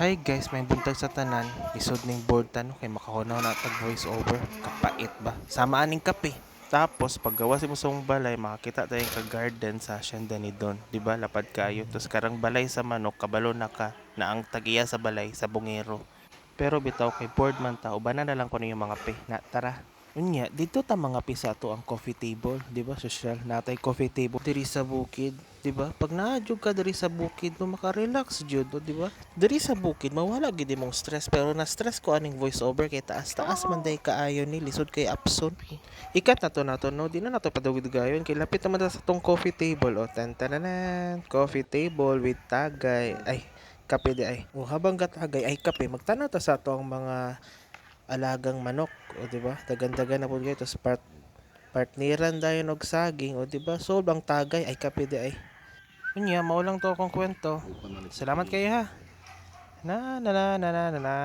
Hi guys, may buntag sa tanan. Isod ning board tano kay makahunaw na tag voice over. Kapait ba? Samaan ning kape. Tapos paggawa si mong balay, makakita tayong ka garden sa Hacienda ni Don. Di ba? Lapad kayo. Tapos karang balay sa manok, kabalo na ka na ang tagiya sa balay sa bungero. Pero bitaw kay board man ta, ubanan na lang ko yung mga pe. Na, tara. Unya, dito ta mga pisa to ang coffee table, di ba? Social, natay coffee table diri sa bukid, di ba? Pag naadjog ka diri sa bukid, mo maka-relax jud, di ba? Diri sa bukid, mawala gid mong stress, pero na stress ko aning voice over kay taas taas man day kaayo ni lisod kay Apson. Ikat na to na to, no? Di na nato padawid gayon kay lapit naman sa tong coffee table, o tan tananan, coffee table with tagay. Ay, kape di ay. O habang gatagay ay kape, magtanaw ta sa to ang mga alagang manok, o di ba? Dagan-dagan na pud kayo tapos part partneran dayon og saging, o di ba? Solve ang tagay ay kape di ay. Unya, maulang to akong kwento. Salamat kayo ha. Na na na na na na.